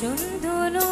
সন্ধনু